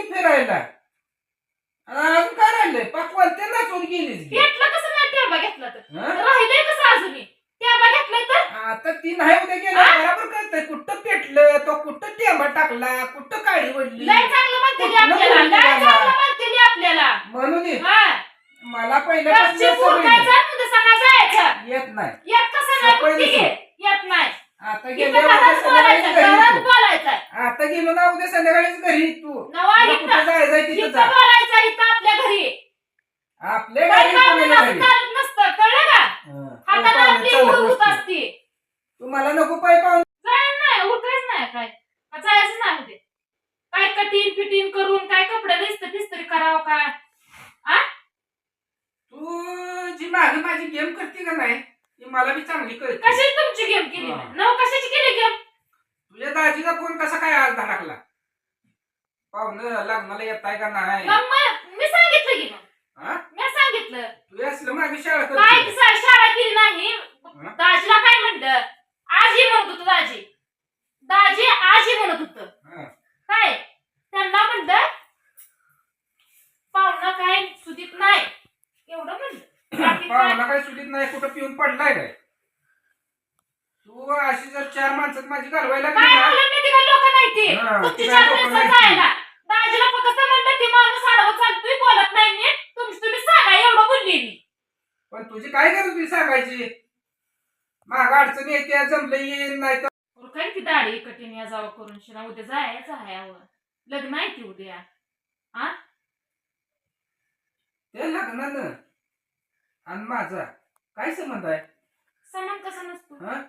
की फिरायला अजून काय राहिलंय? पकवान ते नाचून गेलीस की. घेतलं कसं नाही? टेबा घेतला तर? राहिलंय कसं अजूनही टेबा घेतलाय तर? आता ती नाही उद्या गेला बरोबर करतंय. कुठं पेटलं तो कुठं टेंबा टाकला कुठं काळी वडली? लय चांगलं म्हणते ती आपल्याला बोलली लय मला? चांगलं म्हणते ती आपल्याला. म्हणून ये. हा. मला पहिल्यापासून सवय नाही. सकाळ जायचं येत नाही. येत कसं नाही? सकाळी. आता इथं गेल्या घरात उद्या संध्याकाळीच बोलायचं घरी घरात तू. बोलायचं आता गेलो ना उद्या संध्याकाळीच घरी तू. नवा तुला इथं. कुठं जायचंय तिथं इथं जा. बोलायचं इथं आपल्या घरी. आपल्या काय घरी कोणाला नसतं, घरी. चालत नसतं. कळलं का? हं. पाहुणे आपली. असते तू मला नको पाय पाहून. जायचं नाही उठायच नाही काय? जायचं नाही काय कटिंग फिटिंग करून काय कपडे दिसत फिस्तरी करावं का तू जी मागे माझी गेम करते का नाही? ती मला बी चांगली कळते. कशाची तुमची गेम केली? हा. नव कशाची केली गेम तुझ्या दाजीचा फोन कसा काय आज धडकला? पाहुणं लग्नाला येत आहे का नाही? मग मी सांगितलं की हा? मी सांगितलं. तुझ्या असलं मागे शाळा काय करते ती सा- शाळा केली नाही हा? दाजीला काय म्हणलं आजी म्हणत होत दाजी दाजी आजी म्हणत होत हा. काय त्यांना म्हणलं पाहुणा काय सुदीत नाही एवढं म्हणलं बाकी काय पाहुणा काय सुटीत नाही कुठं पिऊन पडलाय काय? तू अशी जर चार माणसात माझी घालवायला ना म्हणलं लोक नाही ते हा, तुमची लोकं नाही ती. जायला. दाजीला फक्त म्हणलं की माणूस आडवं चालतोय बोलत नाही नीट. तुमची तुम्ही सांगा एवढं बोलली मी. पण तुझी काय गरज होती सांगायची? माग अडचणी येते जमलं येईल नाही तर ती दाढी कठीण या जावं करून शिना उद्या जायचं आहे. लग्न आहे की उद्या? ते लग्नानं. आणि माझा काय संबंध आहे समान कसं नसतो हा?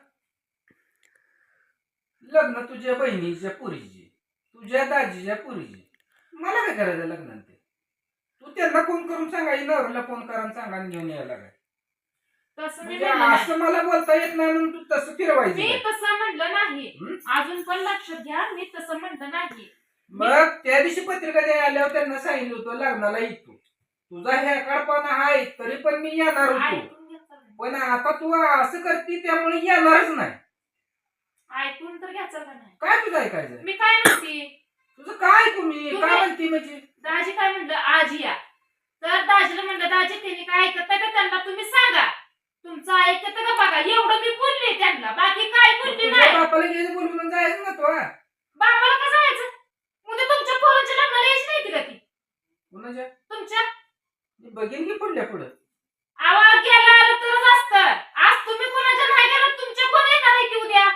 लग्न तुझ्या बहिणीच्या पुरीची तुझ्या दाजीच्या पुरीची मला काय करायचं लग्न ते तू त्यांना फोन करून सांगायची नवऱ्याला फोन करा आणि सांगा आणि घेऊन यायला काय तसं मी म्हणजे म्हणलं नाही. असं मला बोलता येत नाही म्हणून तू तसं फिरवायचं मी काय? तसं म्हणलं नाही हं? अजून पण लक्षात घ्या मी तसं म्हणलं नाही मग त्या दिवशी पत्रिका द्यायला आल्यावर त्यांना सांगितलं होतं लग्नाला येतो तुझा हेकाळपणा आहे तरी पण मी येणार होतो. ऐकून घ्यायचं नाही. पण आता तू असं करते त्यामुळे येणारच नाही. ऐकून तर घ्यायचं का नाही. काय तुझं ऐकायचं मी काय म्हणते? तुझं काय तुम्ही तुम्ही- काय म्हणते म्हणजे? दाजी काय म्हणलं? आजी या. तर दाजीला म्हणलं दाजी त्यांनी काय ऐकत का त्यांना तुम्ही सांगा. तुमचं ऐकत का बघा? एवढं मी बोलले त्यांना. बाकी काय बोलली तुझ्या नाही. बापाला गेलं बोलून जायचं ना तो हा? बापाला का जायचं उद्या तुमच्या पोराच्या लग्नाला यायची नाही का ती कुणाच्या तुमच्या मी बघेन की पुढल्या पुढं. आवाज गेला आलं तरच असतं. आज तुम्ही कोणाच्या नाही गेला तुमच्या कोण येणार आहे की उद्या?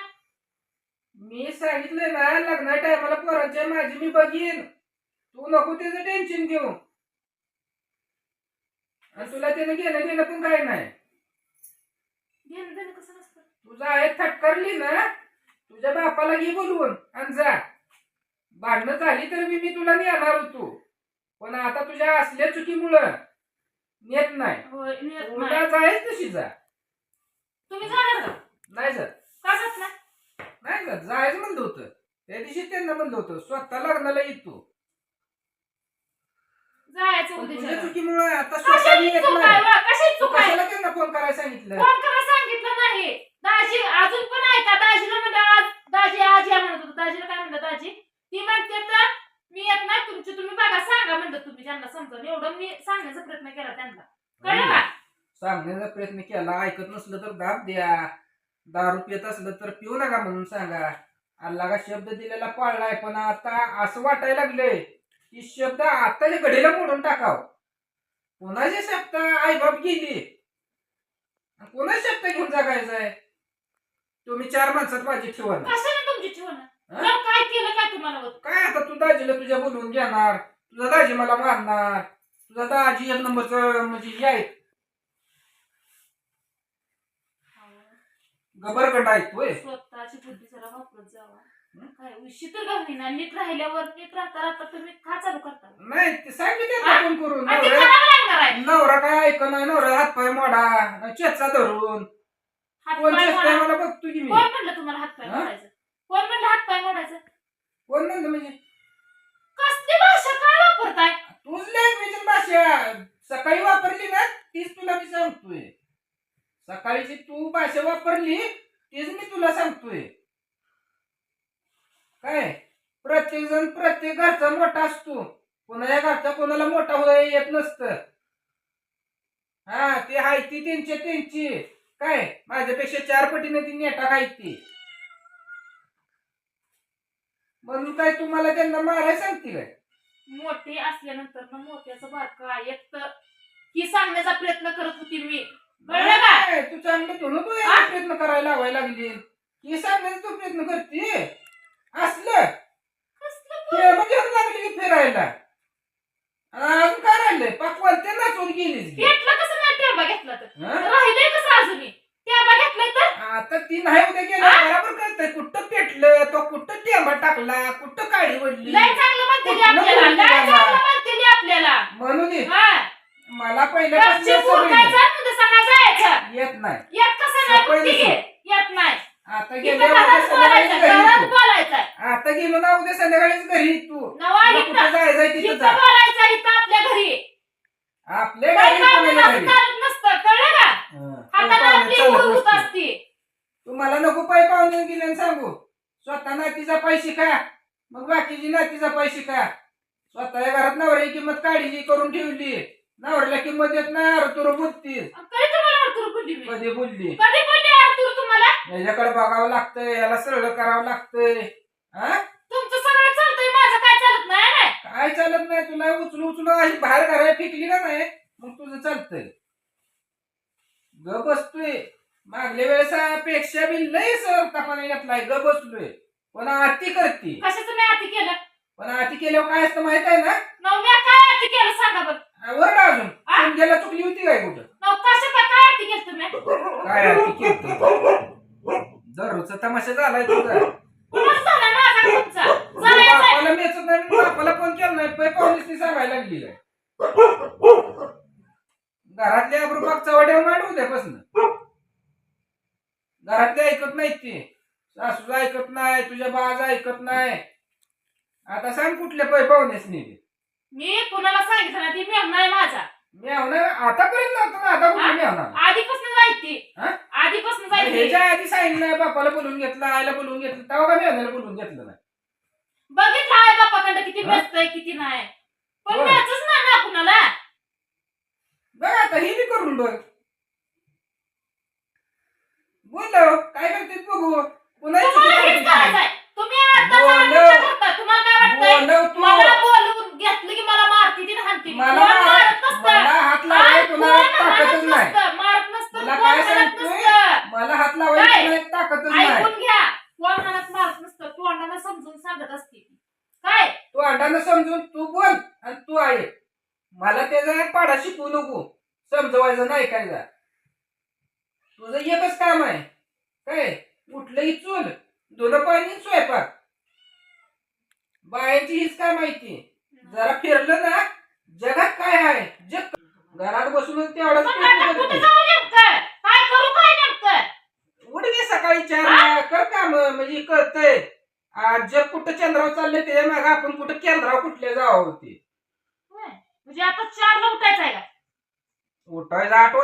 मी सांगितलंय ना लग्ना टायमाला पोरांच्या माझी मी बघीन. तू नको त्याचं टेन्शन घेऊ. आणि तुला त्यानं घेणं घेणं पण काय नाही. घेणं देणं कसं नसतं? तुझा आहे थटकारली ना तुझ्या बापाला घे बोलवून आणि जा. भांडणं झाली तर मी मी तुला नेणार होतो. पण आता तुझ्या असल्या चुकीमुळं नेत नाही. होय नेत नाही. तुम्ही जाणार का? नाही का जात नाही? नाही जात. जायचं म्हणलं होतं. त्या दिवशी त्यांना म्हणलं होतं स्वतः लग्नाला येतो जायचं पण तुझ्या उद्या चुकीमुळे आता स्वतः कशाची येत चूक आहे नाही वा? कशाची तू चूक आहे? कशाला त्यांना फोन करायला सांगितलं? फोन करा सांगितलं नाही. दाजी अजून पण ऐका दाजीला म्हणलं आज दाजी आज या म्हणत होतं. दाजीला काय म्हणलं दाजी? ती म्हणते तर मी येत नाही तुमची तुम्ही बघा सांगा म्हणलं तुम्ही ज्यांना समजून एवढं मी सांगण्याचा प्रयत्न केला त्यांना. कळलं का? सांगण्याचा प्रयत्न केला. ऐकत नसलं तर दाब द्या. दारू पित असलं तर पिऊ नका म्हणून सांगा. अल्ला का शब्द दिलेला पाळलाय पण आता असं वाटायला लागलंय की शब्द आताच्या घडीला मोडून टाकाव. कोणाचे शब्द आईबाप गेली. आणि कोणाचे शब्द घेऊन जगायचंय? तुम्ही चार माणसात माझी ठेवा ना. कशाने तुमची ठेवणं हा? काय केलं काय तुम्हाला काय आता तू दाजीला तुझ्या बोलवून घेणार? तुझा दाजी मला मारणार? तुझा दाजी एक नंबरचं म्हणजे हे आहे. गबरगंड ऐकतोय स्वतःची बुद्धी जरा वापरत जावा. काय उशी तर घालणी ना नीट राहिल्यावर नीट राहता राहता तुम्ही का चालू करता? नाही ते सांगितलं हा? फोन करून आणि ते नवरा. करावं लागणार आहे. नवरा काय ऐकणार नाही नवरा हातपाय मोडा चेचा धरून. हात कोण पाय. मला बघतो की मी. कोण म्हणलं तुम्हाला हात पाय हा? कोण म्हणलं हात पाय मोडायचं? कोण म्हणलं म्हणजे? कसली भाषा? काय वापरताय? तूच लँग्वेज भाषा. सकाळी वापरली ना तीच तुला मी सांगतोय. सकाळीची तू भाषा वापरली तीच मी तुला सांगतोय. काय? प्रत्येक जण प्रत्येक घरचा मोठा असतो. कोणाच्या घरचा कोणाला मोठा होता येत नसतं. हा ते हाय ती त्यांची त्यांची. काय? माझ्यापेक्षा चार पटीने ती नेटा खाय ती. म्हणून काय तुम्हाला त्यांना मारायला सांगते काय मोठे असल्यानंतर ना मोठ्याचं बारका एक तर ही सांगण्याचा प्रयत्न करत होती मी. कळलं का? नाही, तू चांगलं तू नको हा? प्रयत्न करायला लावायला लागली. हे सांगण्याचा तू प्रयत्न करते? असलं? कसलं ते म्हणजे लागली की फिरायला. अजून काय राहिलंय? पकवान ते नाचून गेलीच की. घेतलं कसं नाही? टेबा घेतला तर. हा? राहिलंय कसं अजूनही? टेबा घेतलाय तर? आता ती नाही उद्या गेलं बरोबर करतंय कुठं पेटलं तो कुठं टेंबा टाकला? कुठं काळी वडली लय चांगलं म्हणते ती कुठलं आपल्याला? बोलली लय मला? चांगलं म्हणते ती आपल्याला. म्हणून ये. हा. मला गपची पहिल्यापासून बोलतायचं सवय म्हणजे सकाळ जायचं. येत नाही. येत कसं नाही? सवय बुद्धी नसेल. घे येत नाही. आता इथं गेल्या घरात बोलायचं घरात घरी बोलायचं. आता गेलो ना उद्या संध्याकाळीच घरी तू. नवा तुला इथं. कुठं जायचंय तिथं इथं जा. बोलायचं इथं आपल्या घरी. आपल्या काय घरी काय कोणाला असं घरी चालत नसतं कळलं का. हाताला पाहुणे आपली चालत उड होत नसते. असती तुम्हाला नको पै पाहुणे गेले सांगू. स्वतः नातीचा पैसे का मग बाकीची नातीचा पैसे का स्वतःच्या घरात नवऱ्याची किंमत काढीची करून ठेवली. नवऱ्याला किंमत देत नाही अरे बोलतीस कधी तुम्हाला अर्जुन बोलली मी? कधी बोलली? कधी बोलली अर्जुन तुम्हाला? याच्याकडे बघावं लागतंय याला सरळ करावं लागतंय. हा? तुमचं सगळं चालतंय माझं काय चालत नाही काय चालत नाही तुला उचलू उचलू अशी बाहेर घराला फेकली का नाही? मग तुझं चालतंय. ग बसतोय. मागल्या वेळेस पेक्षा बी लय सरतापाने घेतलाय ग बसलोय. पण आती करते. कशाचं मी आधी केलं? पण आती केल्यावर काय असतं माहीत आहे ना? नव मी काय आधी केलं सांगा बरं. अजून. आ? गेला चुकली होती काय कुठं? नव कशा काय आधी केलं तुम्ही? काय आती केलं? दररोजचा तमाशा झालाय तुझा. कुणाच झाला माझा तुमचा? बापाला मेचत नाही बापाला फोन केला नाही. पै पाहुणीच सांगायला लागली घरातल्या अब्रुबाग चवड्या मांड उद्यापासून नाहीत ते सासूला ऐकत नाही तुझ्या बाज ऐकत नाही. आता सांग कुठल्या पै पाहुण्यास नेले मी कुणाला सांगितलं ना ती मेव नाही माझा. मी होणार आतापर्यंत ना आता कुठे मी होणार आधीपासून जायची हा? आधीपासून जायची ह्याच्या आधी सांगितलं नाही बापाला बोलून घेतलं आईला बोलून घेतलं तेव्हा का मी बोलून घेतलं नाही? बघितलं आहे बापाकडे किती हा? व्यस्त आहे किती नाही. पण होय. त्याच ना ना कुणाला. बघ आता हे बी करून बघ बोल काय पुन्हा तुम्हाला हेच तुम्ही आता बोलव. सांगितलं करता. तुम्हाला काय वाटतंय? बोलव तू. मला बोलवून घेतलं की मला मारती ती हाणती मला कोण मार- मारत नसतं. मला हात लावाय हात कुणाला कोण ताकदच हाणत नाही नसतं, मारत नसतं. तुला कोण काय हाणत सांगतोय? नसतं. मला हात लावायची काय? नाही ताकदच नाही. ऐकून घ्या. कोण हाणत मारत नसतं. तोंडानं समजून सांगत असते ती. काय? तू अंडानं समजून तू बोल आणि तू आहे. मला त्याचा पाडा शिकवू नको. समजवायचं नाही काय तुझं एकच काम आहे. काय? उठलंही चूल धुणं पाणी स्वयंपाक. बायांची हीच काय माहिती? जरा फिरलं ना जगात काय आहे? जग. घरात बसूनच तेवढाच उठ गे सकाळी चार कर काम म्हणजे कळतंय. आज जग कुठं चंद्रावर चाललंय ते माग आपण कुठं केंद्रावर कुठल्या जावं होते. म्हणजे आता चारला उठायचं आहे उठायचं आठ